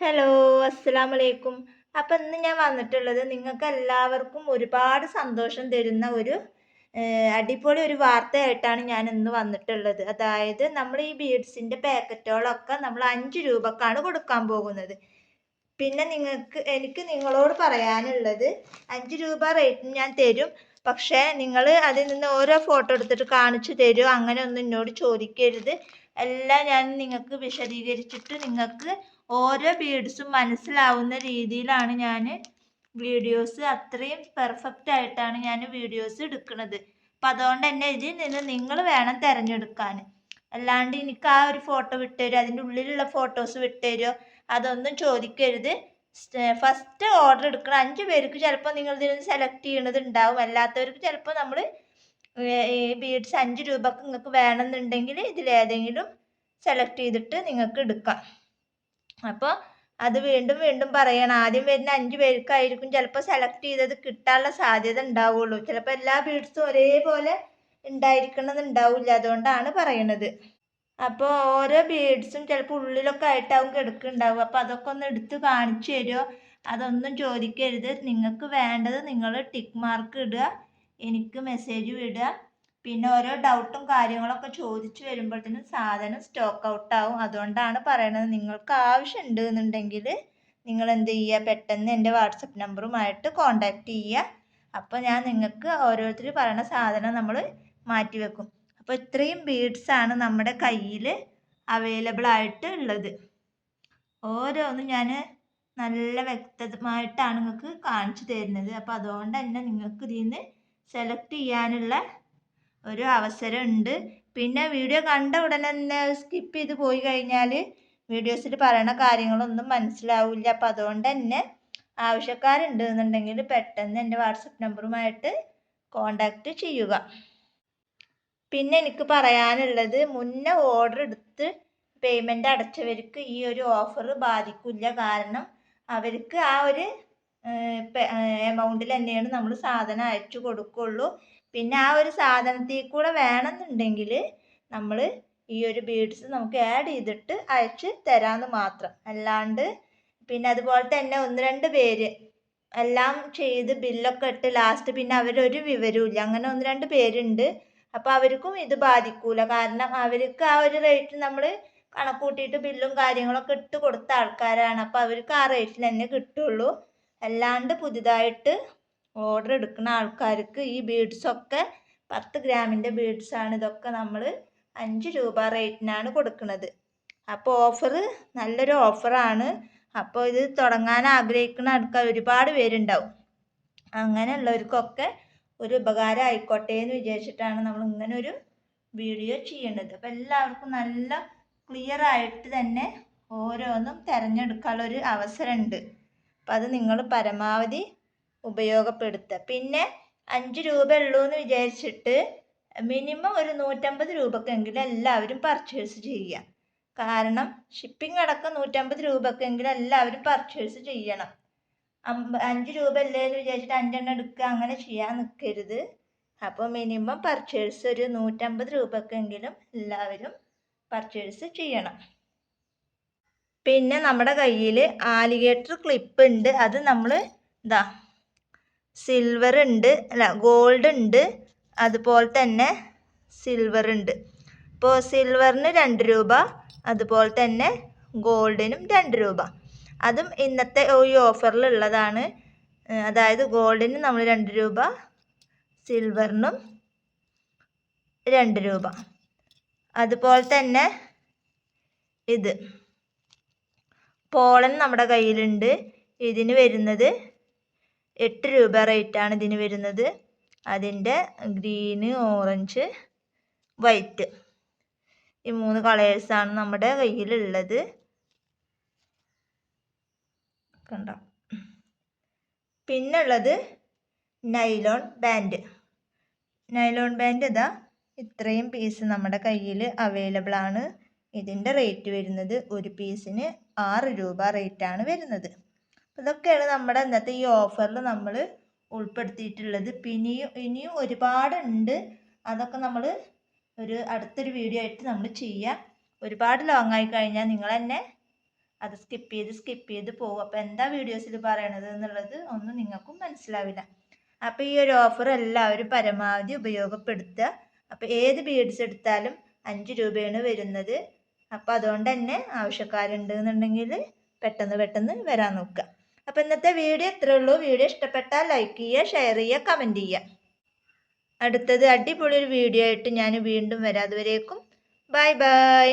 Hello അസ്സാം വലൈക്കും അപ്പം ഇന്ന് ഞാൻ വന്നിട്ടുള്ളത് നിങ്ങൾക്ക് എല്ലാവർക്കും ഒരുപാട് സന്തോഷം തരുന്ന ഒരു അടിപൊളി ഒരു വാർത്തയായിട്ടാണ് ഞാൻ ഇന്ന് വന്നിട്ടുള്ളത്. അതായത് നമ്മൾ ഈ ബീഡ്സിന്റെ പാക്കറ്റുകളൊക്കെ നമ്മൾ അഞ്ച് രൂപക്കാണ് കൊടുക്കാൻ പോകുന്നത്. പിന്നെ നിങ്ങൾക്ക് എനിക്ക് നിങ്ങളോട് പറയാനുള്ളത് അഞ്ച് രൂപ റേറ്റിന് ഞാൻ തരും. പക്ഷേ നിങ്ങൾ അതിൽ നിന്ന് ഓരോ ഫോട്ടോ എടുത്തിട്ട് കാണിച്ചു തരുമോ അങ്ങനെ ഒന്നും എന്നോട് ചോദിക്കരുത്. എല്ലാം ഞാൻ നിങ്ങൾക്ക് വിശദീകരിച്ചിട്ട് നിങ്ങൾക്ക് ഓരോ ബീഡ്സും മനസ്സിലാവുന്ന രീതിയിലാണ് ഞാൻ വീഡിയോസ് അത്രയും പെർഫെക്റ്റ് ആയിട്ടാണ് ഞാൻ വീഡിയോസ് എടുക്കുന്നത്. അപ്പം അതുകൊണ്ട് തന്നെ ഇതിൽ നിന്ന് നിങ്ങൾ വേണം തിരഞ്ഞെടുക്കാൻ. അല്ലാണ്ട് എനിക്ക് ആ ഒരു ഫോട്ടോ വിട്ടുതരുമോ അതിന്റെ ഉള്ളിലുള്ള ഫോട്ടോസ് വിട്ടുതരുമോ അതൊന്നും ചോദിക്കരുത്. ഫസ്റ്റ് ഓർഡർ എടുക്കണം. അഞ്ച് പേർക്ക് ചിലപ്പോൾ നിങ്ങൾ ഇതിൽ നിന്ന് സെലക്ട് ചെയ്യണത് ഉണ്ടാവും. അല്ലാത്തവർക്ക് ചിലപ്പോൾ നമ്മൾ ഈ ബീഡ്സ് അഞ്ച് രൂപക്ക് നിങ്ങൾക്ക് വേണമെന്നുണ്ടെങ്കിൽ ഇതിലേതെങ്കിലും സെലക്ട് ചെയ്തിട്ട് നിങ്ങൾക്ക് എടുക്കാം. അപ്പോൾ അത് വീണ്ടും വീണ്ടും പറയണം. ആദ്യം വരുന്ന അഞ്ച് പേർക്കായിരിക്കും ചിലപ്പോൾ സെലക്ട് ചെയ്തത് കിട്ടാനുള്ള സാധ്യത ഉണ്ടാവുള്ളൂ. ചിലപ്പോൾ എല്ലാ ബീഡ്സും ഒരേപോലെ ഉണ്ടായിരിക്കണമെന്നുണ്ടാവില്ല അതുകൊണ്ടാണ് പറയണത്. അപ്പോൾ ഓരോ ബീഡ്സും ചിലപ്പോൾ ഉള്ളിലൊക്കെ ആയിട്ടാവും കിടക്കുന്നുണ്ടാവും അപ്പോൾ അതൊക്കെ ഒന്ന് എടുത്ത് കാണിച്ചു തരുമോ അതൊന്നും ചോദിക്കരുത്. നിങ്ങൾക്ക് വേണ്ടത് നിങ്ങൾ ടിക്ക് മാർക്ക് ഇടുക. എനിക്ക് മെസ്സേജ് വിടുക. പിന്നെ ഓരോ ഡൗട്ടും കാര്യങ്ങളൊക്കെ ചോദിച്ചു വരുമ്പോഴത്തേനും സാധനം സ്റ്റോക്ക് ഔട്ട് ആവും. അതുകൊണ്ടാണ് പറയണത്. നിങ്ങൾക്ക് ആവശ്യമുണ്ട് എന്നുണ്ടെങ്കിൽ നിങ്ങൾ എന്ത് ചെയ്യുക? പെട്ടെന്ന് എന്റെ വാട്സപ്പ് നമ്പറുമായിട്ട് കോൺടാക്റ്റ് ചെയ്യുക. അപ്പോൾ ഞാൻ നിങ്ങൾക്ക് ഓരോരുത്തർ പറയണ സാധനം നമ്മൾ മാറ്റി വെക്കും. അപ്പോൾ ഇത്രയും ബീഡ്സ് ആണ് നമ്മുടെ കയ്യിൽ അവൈലബിൾ ആയിട്ട് ഉള്ളത്. ഓരോന്നും ഞാൻ നല്ല വ്യക്തമായിട്ടാണ് നിങ്ങൾക്ക് കാണിച്ചു തരുന്നത്. അപ്പോൾ അതുകൊണ്ട് തന്നെ നിങ്ങൾക്ക് ഇതിൽ നിന്ന് സെലക്ട് ചെയ്യാനുള്ള ഒരു അവസരം ഉണ്ട് പിന്നെ വീഡിയോ കണ്ട ഉടനെ തന്നെ സ്കിപ്പ് ചെയ്ത് പോയി കഴിഞ്ഞാൽ വീഡിയോസിൽ പറയണ കാര്യങ്ങളൊന്നും മനസ്സിലാവില്ല. അപ്പം അതുകൊണ്ട് തന്നെ ആവശ്യക്കാരുണ്ട് എന്നുണ്ടെങ്കിൽ പെട്ടെന്ന് എന്റെ വാട്സപ്പ് നമ്പറുമായിട്ട് കോണ്ടാക്ട് ചെയ്യുക. പിന്നെ എനിക്ക് പറയാനുള്ളത് മുന്നേ ഓർഡർ എടുത്ത് പേയ്മെന്റ് അടച്ചവർക്ക് ഈ ഒരു ഓഫർ ബാധിക്കില്ല. കാരണം അവർക്ക് ആ ഒരു എമൗണ്ടിൽ തന്നെയാണ് നമ്മൾ സാധനം അയച്ചു കൊടുക്കുള്ളൂ. പിന്നെ ആ ഒരു സാധനത്തിൽ കൂടെ വേണമെന്നുണ്ടെങ്കിൽ നമ്മൾ ഈ ഒരു ബീഡ്സ് നമുക്ക് ആഡ് ചെയ്തിട്ട് അയച്ച് തരാമെന്ന് മാത്രം. അല്ലാണ്ട് പിന്നെ അതുപോലെ തന്നെ ഒന്ന് രണ്ട് പേര് എല്ലാം ചെയ്ത് ബില്ലൊക്കെ ഇട്ട് ലാസ്റ്റ് പിന്നെ അവരൊരു വിവരവും അങ്ങനെ ഒന്ന് രണ്ട് പേരുണ്ട്. അപ്പോൾ അവർക്കും ഇത് ബാധിക്കൂല. കാരണം അവർക്ക് ആ ഒരു റേറ്റ് നമ്മൾ കണക്ക് കൂട്ടിയിട്ട് ബില്ലും കാര്യങ്ങളൊക്കെ ഇട്ട് കൊടുത്ത ആൾക്കാരാണ്. അപ്പോൾ അവർക്ക് ആ റേറ്റിൽ തന്നെ കിട്ടുള്ളൂ. അല്ലാണ്ട് പുതുതായിട്ട് ഓർഡർ എടുക്കുന്ന ആൾക്കാർക്ക് ഈ ബീഡ്സൊക്കെ പത്ത് ഗ്രാമിന്റെ ബീഡ്സാണ് ഇതൊക്കെ നമ്മൾ അഞ്ച് രൂപ റേറ്റിനാണ് കൊടുക്കുന്നത്. അപ്പോൾ ഓഫർ നല്ലൊരു ഓഫറാണ് അപ്പോൾ ഇത് തുടങ്ങാൻ ആഗ്രഹിക്കുന്ന ആൾക്കാർ ഒരുപാട് പേരുണ്ടാവും. അങ്ങനെയുള്ളവർക്കൊക്കെ ഒരു ഉപകാരം ആയിക്കോട്ടെ എന്ന് വിചാരിച്ചിട്ടാണ് നമ്മൾ ഇങ്ങനൊരു വീഡിയോ ചെയ്യേണ്ടത് അപ്പോൾ എല്ലാവർക്കും നല്ല ക്ലിയർ ആയിട്ട് തന്നെ ഓരോന്നും തിരഞ്ഞെടുക്കാനുള്ളൊരു അവസരമുണ്ട്. അപ്പം അത് നിങ്ങൾ പരമാവധി ഉപയോഗപ്പെടുത്തുക. പിന്നെ അഞ്ച് രൂപ ഉള്ളൂ എന്ന് വിചാരിച്ചിട്ട് മിനിമം ഒരു നൂറ്റമ്പത് രൂപക്കെങ്കിലും എല്ലാവരും പർച്ചേസ് ചെയ്യുക. കാരണം ഷിപ്പിംഗ് അടക്കം നൂറ്റമ്പത് രൂപക്കെങ്കിലും എല്ലാവരും പർച്ചേസ് ചെയ്യണം. അഞ്ച് രൂപ അല്ലേ എന്ന് വിചാരിച്ചിട്ട് അഞ്ചെണ്ണം എടുക്കുക അങ്ങനെ ചെയ്യാൻ നിൽക്കരുത് അപ്പോൾ മിനിമം പർച്ചേസ് ഒരു നൂറ്റമ്പത് രൂപക്കെങ്കിലും എല്ലാവരും പർച്ചേസ് ചെയ്യണം. പിന്നെ നമ്മുടെ കയ്യിൽ ആലിഗേറ്റർ ക്ലിപ്പ് ഉണ്ട്. അത് നമ്മൾ ഇതാ സിൽവർ ഉണ്ട് അല്ല ഗോൾഡ് ഉണ്ട് അതുപോലെ തന്നെ സിൽവർ ഉണ്ട്. ഇപ്പോൾ സിൽവറിന് രണ്ട് രൂപ അതുപോലെ തന്നെ ഗോൾഡിനും രണ്ട് രൂപ. അതും ഇന്നത്തെ ഈ ഓഫറിലുള്ളതാണ് അതായത് ഗോൾഡിന് നമ്മൾ രണ്ട് രൂപ സിൽവറിനും രണ്ട് രൂപ. അതുപോലെ തന്നെ ഇത്. പോളൻ നമ്മുടെ കയ്യിലുണ്ട്. ഇതിന് വരുന്നത് എട്ട് രൂപ റേറ്റാണ് ഇതിന് വരുന്നത്. അതിന്റെ ഗ്രീന് ഓറഞ്ച് വൈറ്റ്. ഈ മൂന്ന് കളേഴ്സാണ് നമ്മുടെ കയ്യിലുള്ളത്. കണ്ടോ? പിന്നുള്ളത് നൈലോൺ ബാൻഡ് നൈലോൺ ബാൻഡ് ഇതാ. ഇത്രയും പീസ് നമ്മുടെ കയ്യിൽ അവൈലബിൾ ആണ് ഇതിന്റെ റേറ്റ് വരുന്നത് ഒരു പീസിന് ആറ് രൂപ റേറ്റാണ് വരുന്നത്. ഇതൊക്കെയാണ് നമ്മുടെ ഇന്നത്തെ ഈ ഓഫറിൽ നമ്മൾ ഉൾപ്പെടുത്തിയിട്ടുള്ളത്. പിന്നെയും ഇനിയും ഒരുപാടുണ്ട്. അതൊക്കെ നമ്മൾ ഒരു അടുത്തൊരു വീഡിയോ ആയിട്ട് നമ്മൾ ചെയ്യാം. ഒരുപാട് ലോങ് ആയി കഴിഞ്ഞാൽ നിങ്ങൾ തന്നെ അത് സ്കിപ്പ് ചെയ്ത് സ്കിപ്പ് ചെയ്ത് പോകും അപ്പോൾ എന്താ വീഡിയോസിൽ പറയണത് എന്നുള്ളത് ഒന്നും നിങ്ങൾക്കും മനസ്സിലാവില്ല. അപ്പോൾ ഈ ഒരു ഓഫർ എല്ലാവരും പരമാവധി ഉപയോഗപ്പെടുത്തുക. അപ്പോൾ ഏത് ബീഡ്സ് എടുത്താലും അഞ്ച് രൂപയാണ് വരുന്നത്. അപ്പോൾ അതുകൊണ്ട് തന്നെ ആവശ്യക്കാരുണ്ട് എന്നുണ്ടെങ്കിൽ പെട്ടെന്ന് പെട്ടെന്ന് വരാൻ നോക്കുക. അപ്പോൾ ഇന്നത്തെ വീഡിയോ ഇത്രേ ഉള്ളൂ. വീഡിയോ ഇഷ്ടപ്പെട്ടാൽ ലൈക്ക് ചെയ്യുക ഷെയർ ചെയ്യുക കമന്റ് ചെയ്യുക. അടുത്തത് അടിപൊളി ഒരു വീഡിയോ ആയിട്ട് ഞാൻ വീണ്ടും വരാം. അതുവരേക്കും ബൈ ബൈ